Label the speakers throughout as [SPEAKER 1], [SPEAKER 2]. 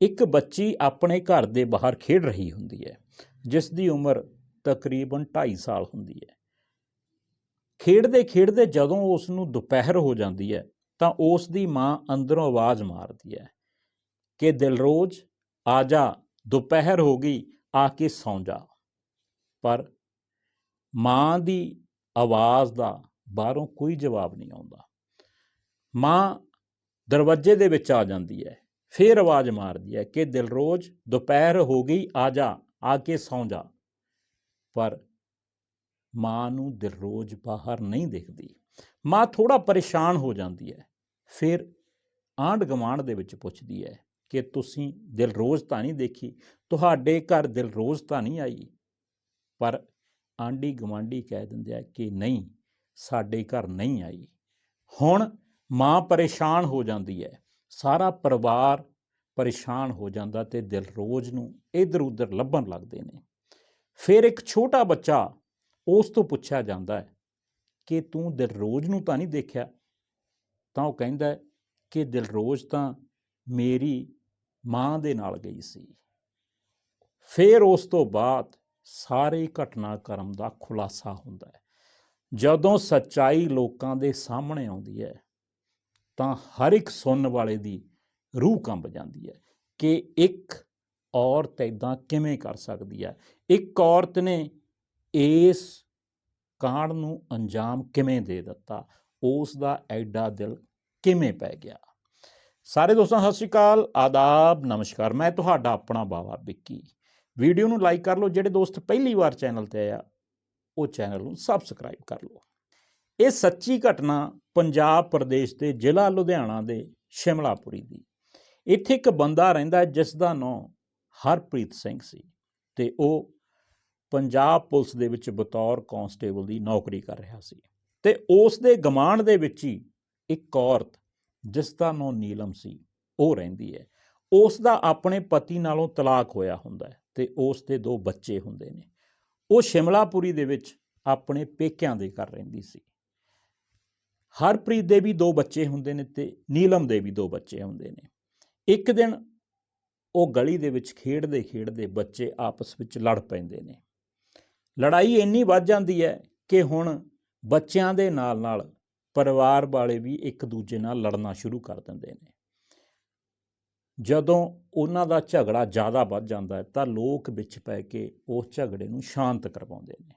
[SPEAKER 1] ਇੱਕ ਬੱਚੀ ਆਪਣੇ ਘਰ ਦੇ ਬਾਹਰ ਖੇਡ ਰਹੀ ਹੁੰਦੀ ਹੈ, ਜਿਸ ਦੀ ਉਮਰ ਤਕਰੀਬਨ 2.5 ਸਾਲ ਹੁੰਦੀ ਹੈ। ਖੇਡਦੇ ਖੇਡਦੇ ਜਦੋਂ ਉਸ ਨੂੰ ਦੁਪਹਿਰ ਹੋ ਜਾਂਦੀ ਹੈ, ਤਾਂ ਉਸ ਦੀ ਮਾਂ ਅੰਦਰੋਂ ਆਵਾਜ਼ ਮਾਰਦੀ ਹੈ ਕਿ ਦਿਲਰੋਜ਼ ਆ ਜਾ, ਦੁਪਹਿਰ ਹੋ ਗਈ, ਆ ਕੇ ਸੌਂ ਜਾ। ਪਰ ਮਾਂ ਦੀ ਆਵਾਜ਼ ਦਾ ਬਾਹਰੋਂ ਕੋਈ ਜਵਾਬ ਨਹੀਂ ਆਉਂਦਾ। ਮਾਂ ਦਰਵਾਜ਼ੇ ਦੇ ਵਿੱਚ ਆ ਜਾਂਦੀ ਹੈ ਫੇਰ ਆਵਾਜ਼ ਮਾਰਦੀ ਹੈ ਕਿ ਦਿਲਰੋਜ਼ ਦੁਪਹਿਰ ਹੋ ਗਈ, ਆ ਜਾ, ਆ ਕੇ ਸੌਂ ਜਾ। ਪਰ ਮਾਂ ਨੂੰ ਦਿਲਰੋਜ਼ ਬਾਹਰ ਨਹੀਂ ਦਿਖਦੀ। ਮਾਂ ਥੋੜਾ ਪਰੇਸ਼ਾਨ ਹੋ ਜਾਂਦੀ ਹੈ। ਫਿਰ ਆਂਢ ਗੁਆਂਢ ਦੇ ਵਿੱਚ ਪੁੱਛਦੀ ਹੈ ਕਿ ਤੁਸੀਂ ਦਿਲਰੋਜ਼ ਤਾਂ ਨਹੀਂ ਦੇਖੀ? ਤੁਹਾਡੇ ਘਰ ਦਿਲਰੋਜ਼ ਤਾਂ ਨਹੀਂ ਆਈ? ਪਰ ਆਂਢੀ ਗੁਆਂਢੀ ਕਹਿ ਦਿੰਦੇ ਆ ਕਿ ਨਹੀਂ, ਸਾਡੇ ਘਰ ਨਹੀਂ ਆਈ। ਹੁਣ ਮਾਂ ਪਰੇਸ਼ਾਨ ਹੋ ਜਾਂਦੀ ਹੈ। ਸਾਰਾ ਪਰਿਵਾਰ ਪਰੇਸ਼ਾਨ ਹੋ ਜਾਂਦਾ ਤੇ ਦਿਲਰੋਜ਼ ਨੂੰ ਇਧਰ ਉਧਰ ਲੱਭਣ ਲੱਗਦੇ ਨੇ। ਫਿਰ ਇੱਕ ਛੋਟਾ ਬੱਚਾ ਉਸ ਤੋਂ ਪੁੱਛਿਆ ਜਾਂਦਾ ਹੈ ਕਿ ਤੂੰ ਦਿਲਰੋਜ਼ ਨੂੰ ਤਾਂ ਨਹੀਂ ਦੇਖਿਆ? ਤਾਂ ਉਹ ਕਹਿੰਦਾ ਹੈ ਕਿ ਦਿਲਰੋਜ਼ ਤਾਂ ਮੇਰੀ ਮਾਂ ਦੇ ਨਾਲ ਗਈ ਸੀ। ਫਿਰ ਉਸ ਤੋਂ ਬਾਅਦ ਸਾਰੇ ਘਟਨਾਕ੍ਰਮ ਦਾ ਖੁਲਾਸਾ ਹੁੰਦਾ ਹੈ। ਜਦੋਂ ਸੱਚਾਈ ਲੋਕਾਂ ਦੇ ਸਾਹਮਣੇ ਆਉਂਦੀ ਹੈ ਤਾਂ ਹਰ ਇੱਕ ਸੁਣਨ ਵਾਲੇ ਦੀ ਰੂਹ ਕੰਬ ਜਾਂਦੀ ਹੈ ਕਿ ਇੱਕ ਔਰਤ ਇਦਾਂ ਕਿਵੇਂ ਕਰ ਸਕਦੀ ਹੈ? ਇੱਕ ਔਰਤ ਨੇ ਇਸ ਕਾਂਡ ਨੂੰ ਅੰਜਾਮ ਕਿਵੇਂ ਦੇ ਦਿੱਤਾ? ਉਸ ਦਾ ਐਡਾ ਦਿਲ ਕਿਵੇਂ ਪੈ ਗਿਆ? ਸਾਰੇ ਦੋਸਤਾਂ, ਸਤਿ ਸ਼੍ਰੀ ਅਕਾਲ। ਆਦਾਬ, ਨਮਸਕਾਰ। ਮੈਂ ਤੁਹਾਡਾ ਆਪਣਾ ਬਾਵਾ ਵਿੱਕੀ। ਵੀਡੀਓ ਨੂੰ ਲਾਈਕ ਕਰ ਲਓ। ਜਿਹੜੇ ਦੋਸਤ ਪਹਿਲੀ ਵਾਰ ਚੈਨਲ ਤੇ ਆਇਆ ਉਹ ਚੈਨਲ ਨੂੰ ਸਬਸਕ੍ਰਾਈਬ ਕਰ ਲਓ। ਇਹ ਸੱਚੀ ਘਟਨਾ ਪੰਜਾਬ ਪ੍ਰਦੇਸ਼ ਦੇ ਜ਼ਿਲ੍ਹਾ ਲੁਧਿਆਣਾ ਦੇ ਸ਼ਿਮਲਾਪੁਰੀ ਦੀ। ਇੱਥੇ ਇੱਕ ਬੰਦਾ ਰਹਿੰਦਾ ਜਿਸ ਦਾ ਨਾਮ ਹਰਪ੍ਰੀਤ ਸਿੰਘ ਸੀ ਤੇ ਉਹ ਪੰਜਾਬ ਪੁਲਿਸ ਦੇ ਵਿੱਚ ਬਤੌਰ ਕਾਂਸਟੇਬਲ ਦੀ ਨੌਕਰੀ ਕਰ ਰਿਹਾ ਸੀ ਤੇ ਉਸ ਦੇ ਗਮਾਂਡ ਦੇ ਵਿੱਚ ਹੀ ਇੱਕ ਔਰਤ ਜਿਸ ਦਾ ਨਾਮ ਨੀਲਮ ਸੀ, ਉਹ ਰਹਿੰਦੀ ਹੈ। ਉਸ ਦਾ ਆਪਣੇ ਪਤੀ ਨਾਲੋਂ ਤਲਾਕ ਹੋਇਆ ਹੁੰਦਾ ਹੈ ਤੇ ਉਸ ਦੇ ਦੋ ਬੱਚੇ ਹੁੰਦੇ ਨੇ। ਉਹ ਸ਼ਿਮਲਾਪੁਰੀ ਦੇ ਵਿੱਚ ਆਪਣੇ ਪੇਕਿਆਂ ਦੇ ਘਰ ਰਹਿੰਦੀ ਸੀ। ਹਰਪ੍ਰੀਤ ਦੇ ਵੀ ਦੋ ਬੱਚੇ ਹੁੰਦੇ ਨੇ ਤੇ ਨੀਲਮ ਦੇ ਵੀ ਦੋ ਬੱਚੇ ਹੁੰਦੇ ਨੇ। ਇੱਕ ਦਿਨ ਉਹ ਗਲੀ ਦੇ ਵਿੱਚ ਖੇਡਦੇ ਖੇਡਦੇ ਬੱਚੇ ਆਪਸ ਵਿੱਚ ਲੜ ਪੈਂਦੇ ਨੇ। ਲੜਾਈ ਇੰਨੀ ਵੱਧ ਜਾਂਦੀ ਹੈ ਕਿ ਹੁਣ ਬੱਚਿਆਂ ਦੇ ਨਾਲ ਨਾਲ ਪਰਿਵਾਰ ਵਾਲੇ ਵੀ ਇੱਕ ਦੂਜੇ ਨਾਲ ਲੜਨਾ ਸ਼ੁਰੂ ਕਰ ਦਿੰਦੇ ਨੇ। ਜਦੋਂ ਉਹਨਾਂ ਦਾ ਝਗੜਾ ਜ਼ਿਆਦਾ ਵੱਧ ਜਾਂਦਾ ਹੈ ਤਾਂ ਲੋਕ ਵਿੱਚ ਪੈ ਕੇ ਉਸ ਝਗੜੇ ਨੂੰ ਸ਼ਾਂਤ ਕਰਵਾਉਂਦੇ ਨੇ।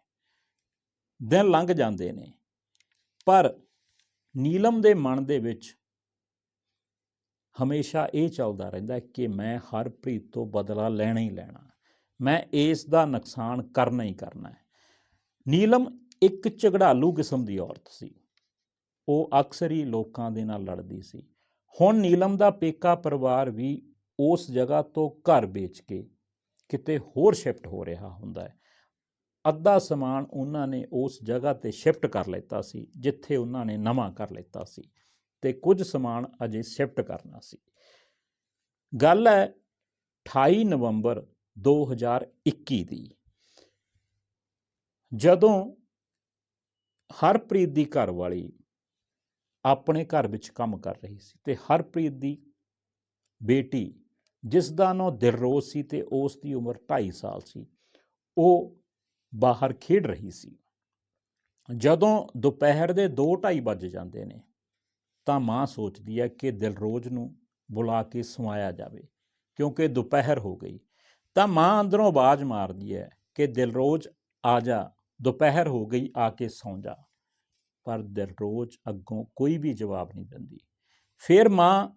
[SPEAKER 1] ਦਿਨ ਲੰਘ ਜਾਂਦੇ ਨੇ। ਪਰ ਨੀਲਮ ਦੇ ਮਨ ਦੇ ਵਿੱਚ ਹਮੇਸ਼ਾ ਇਹ ਚੱਲਦਾ ਰਹਿੰਦਾ ਕਿ ਮੈਂ ਹਰਪ੍ਰੀਤ ਤੋਂ ਬਦਲਾ ਲੈਣਾ ਹੀ ਲੈਣਾ ਮੈਂ ਇਸ ਦਾ ਨੁਕਸਾਨ ਕਰਨਾ ਹੀ ਕਰਨਾ ਹੈ। ਨੀਲਮ ਇੱਕ ਝਗੜਾਲੂ ਕਿਸਮ ਦੀ ਔਰਤ ਸੀ। ਉਹ ਅਕਸਰ ਹੀ ਲੋਕਾਂ ਦੇ ਨਾਲ ਲੜਦੀ ਸੀ। ਹੁਣ ਨੀਲਮ ਦਾ ਪੇਕਾ ਪਰਿਵਾਰ ਵੀ ਉਸ ਜਗ੍ਹਾ ਤੋਂ ਘਰ ਵੇਚ ਕੇ ਕਿਤੇ ਹੋਰ ਸ਼ਿਫਟ ਹੋ ਰਿਹਾ ਹੁੰਦਾ ਹੈ। ਅੱਧਾ ਸਮਾਨ ਉਹਨਾਂ ਨੇ ਉਸ ਜਗ੍ਹਾ ਤੇ ਸ਼ਿਫਟ ਕਰ ਲਿੱਤਾ ਸੀ, ਜਿੱਥੇ ਉਹਨਾਂ ਨੇ ਨਵਾਂ ਕਰ ਲਿੱਤਾ ਸੀ ਤੇ ਕੁਝ ਸਮਾਨ ਅਜੇ ਸ਼ਿਫਟ ਕਰਨਾ ਸੀ। ਗੱਲ ਹੈ 28 ਨਵੰਬਰ 2021 ਦੀ। ਜਦੋਂ ਹਰਪ੍ਰੀਤ ਦੀ ਘਰਵਾਲੀ ਆਪਣੇ ਘਰ ਵਿੱਚ ਕੰਮ ਕਰ ਰਹੀ ਸੀ ਤੇ ਹਰਪ੍ਰੀਤ ਦੀ ਬੇਟੀ, ਜਿਸ ਦਾ ਨਾਂ ਦਿਲਰੋਜ਼ ਸੀ ਤੇ ਉਸ ਦੀ ਉਮਰ 2.5 ਸਾਲ ਸੀ, ਉਹ ਬਾਹਰ ਖੇਡ ਰਹੀ ਸੀ। ਜਦੋਂ ਦੁਪਹਿਰ ਦੇ 2:30 ਵੱਜ ਜਾਂਦੇ ਨੇ, ਤਾਂ ਮਾਂ ਸੋਚਦੀ ਹੈ ਕਿ ਦਿਲਰੋਜ਼ ਨੂੰ ਬੁਲਾ ਕੇ ਸਵਾਇਆ ਜਾਵੇ, ਕਿਉਂਕਿ ਦੁਪਹਿਰ ਹੋ ਗਈ। ਤਾਂ ਮਾਂ ਅੰਦਰੋਂ ਆਵਾਜ਼ ਮਾਰਦੀ ਹੈ ਕਿ ਦਿਲਰੋਜ਼ ਆ ਜਾ, ਦੁਪਹਿਰ ਹੋ ਗਈ, ਆ ਕੇ ਸੌਂ ਜਾ। ਪਰ ਦਿਲਰੋਜ਼ ਅੱਗੋਂ ਕੋਈ ਵੀ ਜਵਾਬ ਨਹੀਂ ਦਿੰਦੀ। ਫਿਰ ਮਾਂ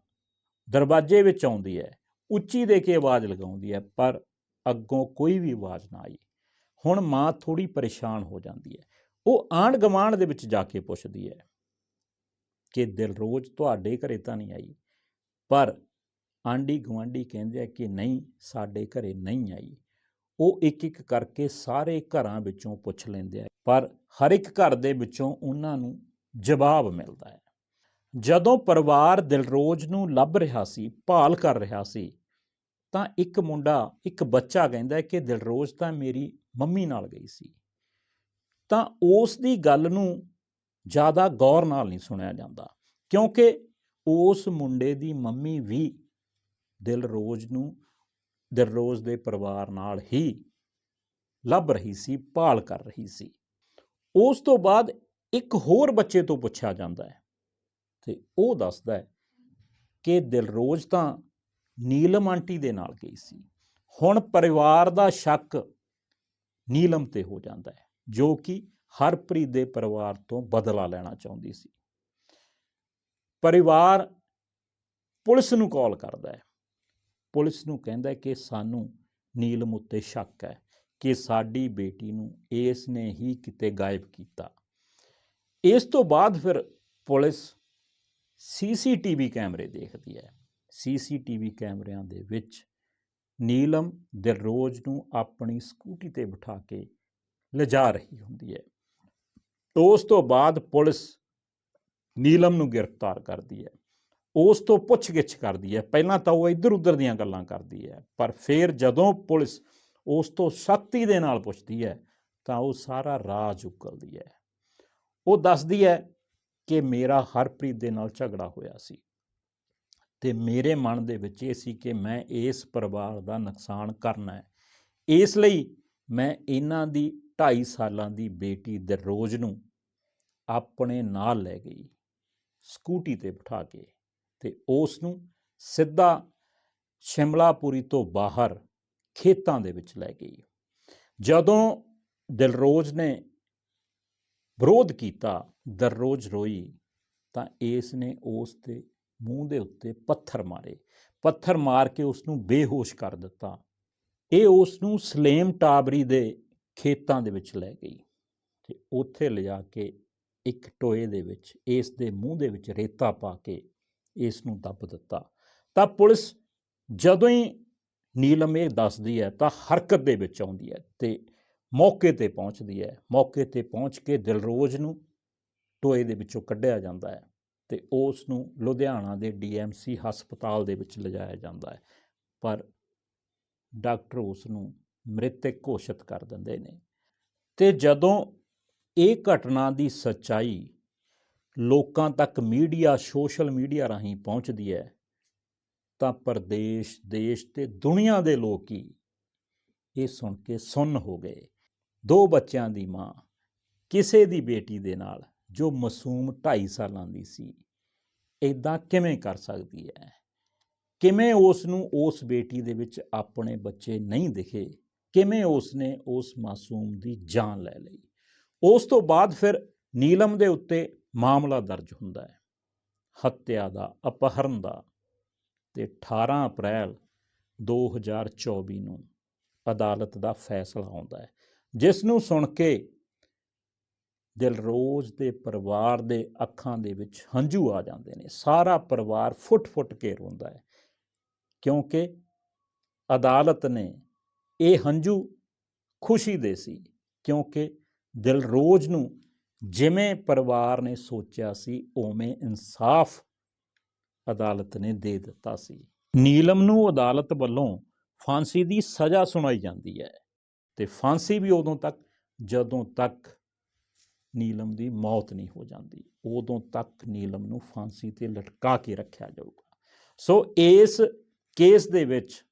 [SPEAKER 1] ਦਰਵਾਜ਼ੇ ਵਿੱਚ ਆਉਂਦੀ ਹੈ, ਉੱਚੀ ਦੇ ਕੇ ਆਵਾਜ਼ ਲਗਾਉਂਦੀ ਹੈ, ਪਰ ਅੱਗੋਂ ਕੋਈ ਵੀ ਆਵਾਜ਼ ਨਾ ਆਈ। ਹੁਣ ਮਾਂ ਥੋੜੀ ਪਰੇਸ਼ਾਨ ਹੋ ਜਾਂਦੀ ਹੈ। ਉਹ ਆਂਢ ਗਵਾਂਢ ਦੇ ਵਿੱਚ ਜਾ ਕੇ ਪੁੱਛਦੀ ਹੈ ਕਿ ਦਿਲਰੋਜ਼ ਤੁਹਾਡੇ ਘਰੇ ਤਾਂ ਨਹੀਂ ਆਈ? ਪਰ ਆਂਢੀ ਗੁਆਂਢੀ ਕਹਿੰਦੇ ਆ ਕਿ ਨਹੀਂ, ਸਾਡੇ ਘਰੇ ਨਹੀਂ ਆਈ। ਉਹ ਇੱਕ ਇੱਕ ਕਰਕੇ ਸਾਰੇ ਘਰਾਂ ਵਿੱਚੋਂ ਪੁੱਛ ਲੈਂਦੇ ਆ। ਪਰ ਹਰ ਇੱਕ ਘਰ ਦੇ ਵਿੱਚੋਂ ਉਹਨਾਂ ਨੂੰ ਜਵਾਬ ਮਿਲਦਾ ਹੈ। ਜਦੋਂ ਪਰਿਵਾਰ ਦਿਲਰੋਜ਼ ਨੂੰ ਲੱਭ ਰਿਹਾ ਸੀ, ਭਾਲ ਕਰ ਰਿਹਾ ਸੀ ਤਾਂ ਇੱਕ ਮੁੰਡਾ, ਇੱਕ ਬੱਚਾ ਕਹਿੰਦਾ ਹੈ ਕਿ ਦਿਲਰੋਜ਼ ਤਾਂ ਮੇਰੀ ਮੰਮੀ ਨਾਲ ਗਈ ਸੀ। ਤਾਂ ਉਸ ਦੀ ਗੱਲ ਨੂੰ ਜ਼ਿਆਦਾ ਗੌਰ ਨਾਲ ਨਹੀਂ ਸੁਣਿਆ ਜਾਂਦਾ, ਕਿਉਂਕਿ ਉਸ ਮੁੰਡੇ ਦੀ ਮੰਮੀ ਵੀ ਦਿਲਰੋਜ਼ ਨੂੰ, ਦਿਲਰੋਜ਼ ਦੇ ਪਰਿਵਾਰ ਨਾਲ ਹੀ ਲੱਭ ਰਹੀ ਸੀ, ਭਾਲ ਕਰ ਰਹੀ ਸੀ। ਉਸ ਤੋਂ ਬਾਅਦ ਇੱਕ ਹੋਰ ਬੱਚੇ ਤੋਂ ਪੁੱਛਿਆ ਜਾਂਦਾ ਹੈ ਤੇ ਉਹ ਦੱਸਦਾ ਹੈ ਕਿ ਦਿਲਰੋਜ਼ ਤਾਂ ਨੀਲਮ ਆਂਟੀ ਦੇ ਨਾਲ ਗਈ ਸੀ। ਹੁਣ ਪਰਿਵਾਰ ਦਾ ਸ਼ੱਕ ਨੀਲਮ ਤੇ ਹੋ ਜਾਂਦਾ ਹੈ, ਜੋ ਕਿ ਹਰਪ੍ਰੀਤ ਦੇ ਪਰਿਵਾਰ ਤੋਂ ਬਦਲਾ ਲੈਣਾ ਚਾਹੁੰਦੀ ਸੀ। ਪਰਿਵਾਰ ਪੁਲਿਸ ਨੂੰ ਕਾਲ ਕਰਦਾ ਹੈ। ਪੁਲਿਸ ਨੂੰ ਕਹਿੰਦਾ ਹੈ ਕਿ ਸਾਨੂੰ ਨੀਲਮ ਉੱਤੇ ਸ਼ੱਕ ਹੈ ਕਿ ਸਾਡੀ ਬੇਟੀ ਨੂੰ ਇਸ ਨੇ ਹੀ ਕਿਤੇ ਗਾਇਬ ਕੀਤਾ। ਇਸ ਤੋਂ ਬਾਅਦ ਫਿਰ ਪੁਲਿਸ ਸੀਸੀਟੀਵੀ ਕੈਮਰੇ ਦੇਖਦੀ ਹੈ। ਸੀਸੀਟੀਵੀ ਕੈਮਰਿਆਂ ਦੇ ਵਿੱਚ ਨੀਲਮ ਦਿਲਰੋਜ਼ ਨੂੰ ਆਪਣੀ ਸਕੂਟੀ ਤੇ ਬਿਠਾ ਕੇ ਲਿਜਾ ਰਹੀ ਹੁੰਦੀ ਹੈ। ਉਸ ਤੋਂ ਬਾਅਦ ਪੁਲਿਸ ਨੀਲਮ ਨੂੰ ਗ੍ਰਿਫਤਾਰ ਕਰਦੀ ਹੈ। ਉਸ ਤੋਂ ਪੁੱਛਗਿੱਛ ਕਰਦੀ ਹੈ। ਪਹਿਲਾਂ ਤਾਂ ਉਹ ਇੱਧਰ ਉੱਧਰ ਦੀਆਂ ਗੱਲਾਂ ਕਰਦੀ ਹੈ, ਪਰ ਫਿਰ ਜਦੋਂ ਪੁਲਿਸ ਉਸ ਤੋਂ ਸਖਤੀ ਦੇ ਨਾਲ ਪੁੱਛਦੀ ਹੈ, ਤਾਂ ਉਹ ਸਾਰਾ ਰਾਜ ਉਕਲਦੀ ਹੈ। ਉਹ ਦੱਸਦੀ ਹੈ ਕਿ ਮੇਰਾ ਹਰਪ੍ਰੀਤ ਦੇ ਨਾਲ ਝਗੜਾ ਹੋਇਆ ਸੀ। ਤੇ ਮੇਰੇ ਮਨ ਦੇ ਵਿੱਚ ਇਹ ਸੀ ਕਿ ਮੈਂ ਇਸ ਪਰਿਵਾਰ ਦਾ ਨੁਕਸਾਨ ਕਰਨਾ ਹੈ। ਇਸ ਲਈ ਮੈਂ ਇਹਨਾਂ ਦੀ 2.5 ਸਾਲਾਂ ਦੀ ਬੇਟੀ ਦਰਰੋਜ਼ ਨੂੰ ਆਪਣੇ ਨਾਲ ਲੈ ਗਈ, ਸਕੂਟੀ ਤੇ ਬਿਠਾ ਕੇ ਤੇ ਉਸ ਨੂੰ ਸਿੱਧਾ ਸ਼ਿਮਲਾਪੁਰੀ ਤੋਂ ਬਾਹਰ ਖੇਤਾਂ ਦੇ ਵਿੱਚ ਲੈ ਗਈ। ਜਦੋਂ ਦਿਲਰੋਜ਼ ਨੇ ਵਿਰੋਧ ਕੀਤਾ, ਦਰਰੋਜ਼ ਰੋਈ, ਤਾਂ ਇਸ ਨੇ ਉਸ 'ਤੇ ਮੂੰਹ ਦੇ ਉੱਤੇ ਪੱਥਰ ਮਾਰੇ। ਪੱਥਰ ਮਾਰ ਕੇ ਉਸ ਨੂੰ ਬੇਹੋਸ਼ ਕਰ ਦਿੱਤਾ। ਇਹ ਉਸ ਨੂੰ ਸਲੇਮ ਟਾਬਰੀ ਦੇ ਖੇਤਾਂ ਦੇ ਵਿੱਚ ਲੈ ਗਈ ਤੇ ਉੱਥੇ ਲਿਜਾ ਕੇ ਇੱਕ ਟੋਏ ਦੇ ਵਿੱਚ, ਇਸ ਦੇ ਮੂੰਹ ਦੇ ਵਿੱਚ ਰੇਤਾ ਪਾ ਕੇ ਇਸ ਨੂੰ ਦੱਬ ਦਿੱਤਾ। ਤਾਂ ਪੁਲਿਸ ਜਦੋਂ ਹੀ ਨੀਲਮ ਇਹ ਦੱਸਦੀ ਹੈ ਤਾਂ ਹਰਕਤ ਦੇ ਵਿੱਚ ਆਉਂਦੀ ਹੈ ਤੇ ਮੌਕੇ ਤੇ ਪਹੁੰਚਦੀ ਹੈ। ਮੌਕੇ ਤੇ ਪਹੁੰਚ ਕੇ ਦਿਲਰੋਜ਼ ਨੂੰ ਟੋਏ ਦੇ ਵਿੱਚੋਂ ਕੱਢਿਆ ਜਾਂਦਾ ਹੈ। ਤੇ ਉਸ ਨੂੰ ਲੁਧਿਆਣਾ ਦੇ ਡੀਐਮਸੀ ਹਸਪਤਾਲ ਦੇ ਵਿੱਚ ਲਿਜਾਇਆ ਜਾਂਦਾ ਹੈ। ਪਰ ਡਾਕਟਰ ਉਸ ਨੂੰ ਮ੍ਰਿਤਕ ਘੋਸ਼ਿਤ ਕਰ ਦਿੰਦੇ ਨੇ। ਤੇ ਜਦੋਂ ਇਹ ਘਟਨਾ ਦੀ ਸੱਚਾਈ ਲੋਕਾਂ ਤੱਕ ਮੀਡੀਆ, ਸੋਸ਼ਲ ਮੀਡੀਆ ਰਾਹੀਂ ਪਹੁੰਚਦੀ ਹੈ, ਤਾਂ ਪ੍ਰਦੇਸ਼, ਦੇਸ਼ ਤੇ ਦੁਨੀਆ ਦੇ ਲੋਕ ਹੀ ਇਹ ਸੁਣ ਕੇ ਸੁੰਨ ਹੋ ਗਏ। ਦੋ ਬੱਚਿਆਂ ਦੀ ਮਾਂ, ਕਿਸੇ ਦੀ ਬੇਟੀ ਦੇ ਨਾਲ ਜੋ ਮਾਸੂਮ 2.5 ਸਾਲਾਂ ਦੀ ਸੀ ਇਦਾਂ ਕਿਵੇਂ ਕਰ ਸਕਦੀ ਹੈ ਕਿਵੇਂ ਉਸ ਨੂੰ ਉਸ ਬੇਟੀ ਦੇ ਵਿੱਚ ਆਪਣੇ ਬੱਚੇ ਨਹੀਂ ਦਿਖੇ? ਕਿਵੇਂ ਉਸ ਨੇ ਉਸ ਮਾਸੂਮ ਦੀ ਜਾਨ ਲੈ ਲਈ? ਉਸ ਤੋਂ ਬਾਅਦ ਫਿਰ ਨੀਲਮ ਦੇ ਉੱਤੇ ਮਾਮਲਾ ਦਰਜ ਹੁੰਦਾ ਹੈ ਹੱਤਿਆ ਦਾ ਅਪਹਰਨ ਦਾ ਤੇ 18 ਅਪ੍ਰੈਲ 2024 ਨੂੰ ਅਦਾਲਤ ਦਾ ਫੈਸਲਾ ਆਉਂਦਾ ਹੈ ਜਿਸ ਨੂੰ ਸੁਣ ਕੇ ਦਿਲਰੋਜ਼ ਦੇ ਪਰਿਵਾਰ ਦੇ ਅੱਖਾਂ ਦੇ ਵਿੱਚ ਹੰਝੂ ਆ ਜਾਂਦੇ ਨੇ। ਸਾਰਾ ਪਰਿਵਾਰ ਫੁੱਟ-ਫੁੱਟ ਕੇ ਰੋਂਦਾ ਹੈ। ਕਿਉਂਕਿ ਅਦਾਲਤ ਨੇ ਇਹ ਹੰਝੂ ਖੁਸ਼ੀ ਦੇ ਸੀ, ਕਿਉਂਕਿ ਦਿਲਰੋਜ਼ ਨੂੰ ਜਿਵੇਂ ਪਰਿਵਾਰ ਨੇ ਸੋਚਿਆ ਸੀ, ਉਵੇਂ ਇਨਸਾਫ ਅਦਾਲਤ ਨੇ ਦੇ ਦਿੱਤਾ ਸੀ। ਨੀਲਮ ਨੂੰ ਅਦਾਲਤ ਵੱਲੋਂ ਫਾਂਸੀ ਦੀ ਸਜ਼ਾ ਸੁਣਾਈ ਜਾਂਦੀ ਹੈ ਤੇ ਫਾਂਸੀ ਵੀ ਉਦੋਂ ਤੱਕ, ਜਦੋਂ ਤੱਕ ਨੀਲਮ ਦੀ ਮੌਤ ਨਹੀਂ ਹੋ ਜਾਂਦੀ। ਉਦੋਂ ਤੱਕ ਨੀਲਮ ਨੂੰ ਫਾਂਸੀ ਤੇ ਲਟਕਾ ਕੇ ਰੱਖਿਆ ਜਾਊਗਾ। ਸੋ ਇਸ ਕੇਸ ਦੇ ਵਿੱਚ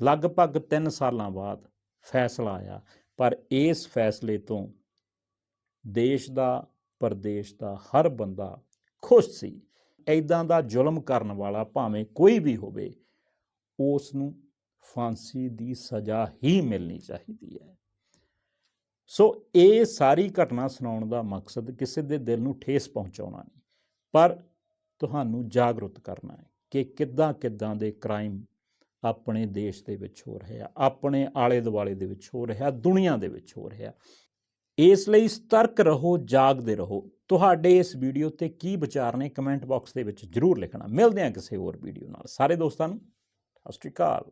[SPEAKER 1] ਲਗਭਗ 3 ਸਾਲਾਂ ਬਾਅਦ ਫੈਸਲਾ ਆਇਆ, ਪਰ ਇਸ ਫੈਸਲੇ ਤੋਂ ਦੇਸ਼ ਦਾ, ਪ੍ਰਦੇਸ਼ ਦਾ ਹਰ ਬੰਦਾ ਖੁਸ਼ ਸੀ। ਐਦਾਂ ਦਾ ਜ਼ੁਲਮ ਕਰਨ ਵਾਲਾ ਭਾਵੇਂ ਕੋਈ ਵੀ ਹੋਵੇ, ਉਸ ਨੂੰ ਫਾਂਸੀ ਦੀ ਸਜ਼ਾ ਹੀ ਮਿਲਣੀ ਚਾਹੀਦੀ ਹੈ। ਸੋ ਇਹ ਸਾਰੀ ਘਟਨਾ ਸੁਣਾਉਣ ਦਾ ਮਕਸਦ ਕਿਸੇ ਦੇ ਦਿਲ ਨੂੰ ਠੇਸ ਪਹੁੰਚਾਉਣਾ ਨਹੀਂ, ਪਰ ਤੁਹਾਨੂੰ ਜਾਗਰੂਕ ਕਰਨਾ ਹੈ ਕਿ ਕਿੱਦਾਂ ਕਿੱਦਾਂ ਦੇ ਕ੍ਰਾਈਮ ਆਪਣੇ ਦੇਸ਼ ਦੇ ਵਿੱਚ ਹੋ ਰਿਹਾ ਆਪਣੇ ਆਲੇ ਦੁਆਲੇ ਦੇ ਵਿੱਚ ਹੋ ਰਿਹਾ, ਦੁਨੀਆ ਦੇ ਵਿੱਚ ਹੋ ਰਿਹਾ। ਇਸ ਲਈ ਸਤਰਕ ਰਹੋ, ਜਾਗਦੇ ਰਹੋ। ਤੁਹਾਡੇ ਇਸ ਵੀਡੀਓ ਤੇ ਕੀ ਵਿਚਾਰ ਨੇ ਕਮੈਂਟ ਬਾਕਸ ਦੇ ਵਿੱਚ ਜਰੂਰ ਲਿਖਣਾ। ਮਿਲਦੇ ਹਾਂ ਕਿਸੇ ਹੋਰ ਵੀਡੀਓ ਨਾਲ। ਸਾਰੇ ਦੋਸਤਾਂ ਨੂੰ, ਸਤਿ ਸ਼੍ਰੀ ਅਕਾਲ।